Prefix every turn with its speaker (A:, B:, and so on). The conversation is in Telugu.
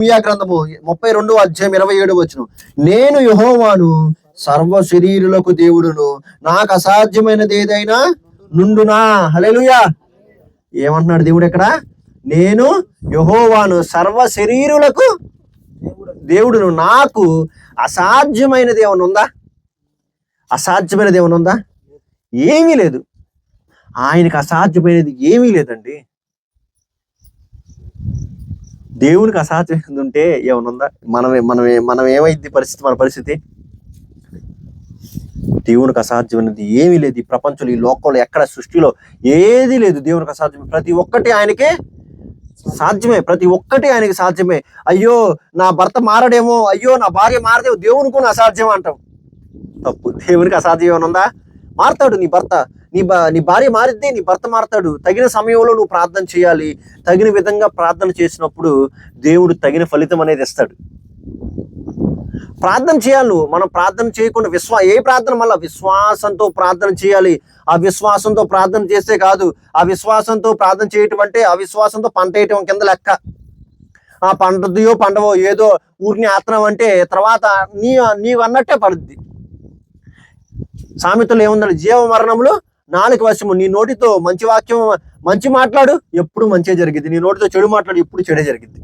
A: ఇర్మియా గ్రంథము ముప్పై రెండు అధ్యాయం ఇరవై ఏడు వచ్చును నేను యహోవాను సర్వ శరీరులకు దేవుడును. నాకు అసాధ్యమైనది ఏదైనా నుండునా? హల్లెలూయా. ఏమంటున్నాడు దేవుడు ఇక్కడ? నేను యహోవాను సర్వ శరీరులకు దేవుడును. నాకు అసాధ్యమైనది ఏమైనా ఉందా? అసాధ్యమైనది ఏమైనా ఉందా? ఏమీ లేదు. ఆయనకు అసాధ్యమైనది ఏమీ లేదండి. దేవునికి అసాధ్యమైనది ఉంటే ఏమనుందా? మనమే మనమే మనం ఏమైంది పరిస్థితి మన పరిస్థితి? దేవునికి అసాధ్యమైనది ఏమీ లేదు ఈ ప్రపంచంలో ఈ లోకంలో ఎక్కడ సృష్టిలో ఏది లేదు. దేవునికి అసాధ్యం ప్రతి ఒక్కటి ఆయనకే సాధ్యమే. ప్రతి ఒక్కటి ఆయనకి సాధ్యమే. అయ్యో నా భర్త మారడేమో అయ్యో నా భార్య మారదేమో దేవునికి కూడా అసాధ్యం అంటాం. తప్పు. దేవునికి అసాధ్యం ఏమైనా ఉందా మారతాడు నీ భర్త. నీ నీ భార్య మారిద్ది నీ భర్త మారతాడు. తగిన సమయంలో నువ్వు ప్రార్థన చేయాలి. తగిన విధంగా ప్రార్థన చేసినప్పుడు దేవుడు తగిన ఫలితం అనేది ఇస్తాడు. ప్రార్థన చేయాలి నువ్వు. మనం ప్రార్థన చేయకుండా విశ్వా ఏ ప్రార్థన మళ్ళీ? విశ్వాసంతో ప్రార్థన చేయాలి. ఆ విశ్వాసంతో ప్రార్థన చేస్తే కాదు. ఆ విశ్వాసంతో ప్రార్థన చేయటం అంటే ఆ విశ్వాసంతో పంట వేయటం కింద లెక్క. ఆ పంటదియో పండవో ఏదో ఊరిని ఆత్రం అంటే తర్వాత నీ నీవు అన్నట్టే పడుద్ది. సామెతలు ఏముందండి? జీవ మరణములు నాలుగు వశము నీ నోటితో మంచి వాక్యం మంచి మాట్లాడు ఎప్పుడు మంచి జరిగింది నీ నోటితో చెడు మాట్లాడు ఎప్పుడు చెడే జరిగింది